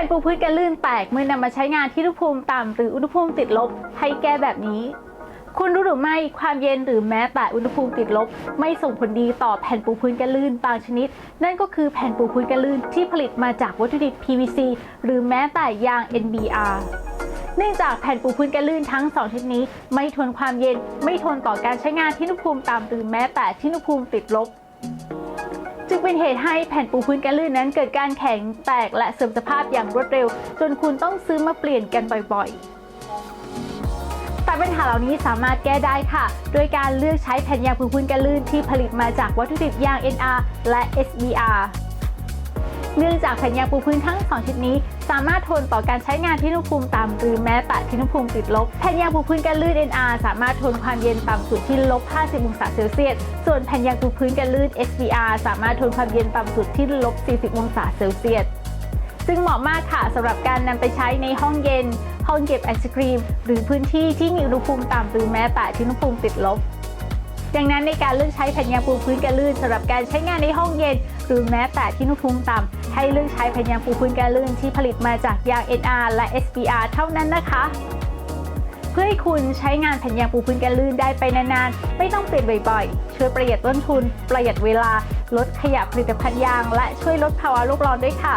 ผ่นปูพื้นกันลื่นแตกเมื่อนำมาใช้งานที่อุณหภูมิต่ำหรืออุณหภูมิติดลบ ให้แก้แบบนี้ คุณรู้หรือไม่ความเย็นหรือแม้แต่อุณหภูมิติดลบ ไม่ส่งผลดีต่อแผ่นปูพื้นกันลื่นบางชนิด นั่นก็คือแผ่นปูพื้นกันลื่นที่ผลิตมาจากวัตถุดิบ PVC หรือแม้แต่ยาง NBR เนื่องจากแผ่นปูพื้นกันลื่นทั้งสองชนิดนี้ ไม่ทนความเย็น ไม่ทนต่อการใช้งานที่อุณหภูมิต่ำหรือแม้แต่ที่อุณหภูมิติดลบ จึงเป็นเหตุให้แผ่นปูพื้นกันลื่นนั้นเกิดการแข็งแตกและเสื่อมสภาพอย่างรวดเร็ว จนคุณต้องซื้อมาเปลี่ยนกันบ่อยๆ แต่ปัญหาเหล่านี้สามารถแก้ได้ค่ะ โดยการเลือกใช้แผ่นยางปูพื้นกันลื่นที่ผลิตมาจากวัตถุดิบยาง NR และ SBR เนื่องจากแผ่นยางปูพื้นทั้งสองชนิดนี้ สามารถทนต่อการใช้งานที่อุณหภูมิต่ำหรือแม้แต่ที่อุณหภูมิติดลบ แผ่นยางปูพื้นกันลื่น NR สามารถทนความเย็นต่ำสุดที่ลบ 50 องศาเซลเซียส ส่วนแผ่นยางปูพื้นกันลื่น SBR สามารถทนความเย็นต่ำสุดที่ลบ 40 องศาเซลเซียสซึ่งเหมาะมากค่ะสำหรับการนำไปใช้ในห้องเย็น ห้องเก็บไอศครีม หรือพื้นที่ที่มีอุณหภูมิต่ำหรือแม้แต่ที่อุณหภูมิติดลบ ดังนั้นในการเลือกใช้แผ่นยางปูพื้นกันลื่นสำหรับการใช้งานในห้องเย็น หรือแม้แต่ที่อุณหภูมิต่ำ ให้เลือกใช้แผ่นยางปูพื้นแกลื่นที่ผลิตมาจากยาง NR และ SPR เท่านั้นนะคะ เพื่อให้คุณใช้งานแผ่นยางปูพื้นแกลื่นได้ไปนานๆ ไม่ต้องเปลี่ยนบ่อยๆ ช่วยประหยัดต้นทุน ประหยัดเวลา ลดขยะผลิตภัณฑ์ยาง และช่วยลดภาวะโลกร้อนด้วยค่ะ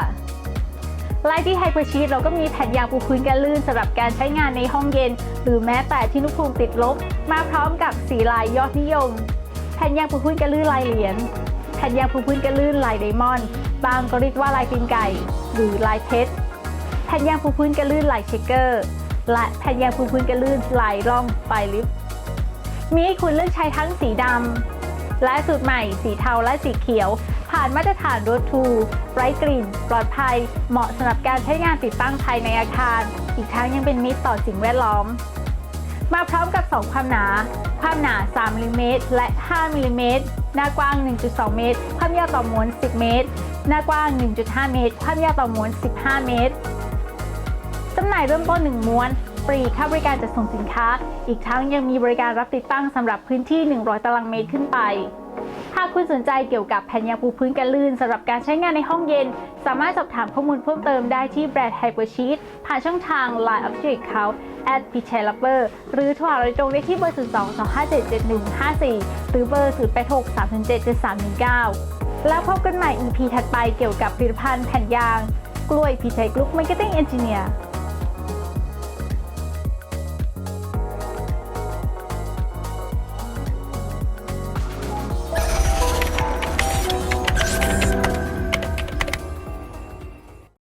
ไลน์ที่ไฮเปอร์ชีตเราก็มีแผ่นยางปูพื้นกันลื่นสำหรับการใช้งานในห้องเย็น หรือแม้แต่ที่อุภูมิติดลบ มาพร้อมกับสีลายยอดนิยม แผ่นยางปูพื้นกันลื่นลายเหรียญแผ่นยางปูพื้นกันลื่นลายไดมอนด์ บางก็เรียกว่าลายตีนไก่ หรือลายเพชรแผ่นยางปูพื้นกันลื่นลายเชคเกอร์และแผ่นยางปูพื้นกันลื่นลายร่องปลายลิฟมีให้คุณเลือกใช้ทั้งสีดำและสูตรใหม่ สีเทาและสีเขียว ผ่านมาตรฐานรถทูไร้กลิ่น ปลอดภัย เหมาะสำหรับการใช้งานติดตั้งภายในอาคาร อีกทั้งยังเป็นมิตรต่อสิ่งแวดล้อม มาพร้อมกับ 2 ความหนา ความหนา 3มิลลิเมตรและ 5มิลลิเมตรหน้ากว้าง 1.2 เมตร ความยาวต่อม้วน 10 เมตร หน้ากว้าง 1.5 เมตร ความยาวต่อม้วน 15 เมตรจำหน่ายเริ่มต้น 1 ม้วนฟรีค่าบริการจัดส่งสินค้า อีกทั้งยังมีบริการรับติดตั้งสำหรับพื้นที่ 100 ตารางเมตรขึ้นไป หากคุณสนใจเกี่ยวกับแผ่นยางปูพื้นกันลื่นสำหรับการใช้งานในห้องเย็น สามารถสอบถามข้อมูลเพิ่มเติมได้ที่แบรนด์ Hypersheet ผ่านช่องทาง Line Official Account at p c h e l o p e r หรือโทรหาโดยตรงได้ที่เบอร์ 02 257 7154 หรือเบอร์ 086 3 7 7 3 1 9 แล้วพบกันใหม่ EP ถัดไปเกี่ยวกับผลิตภัณฑ์แผ่นยาง กล้วยพีชัยกรุ๊ปมาร์เก็ตติ้งเอนจิเนียร์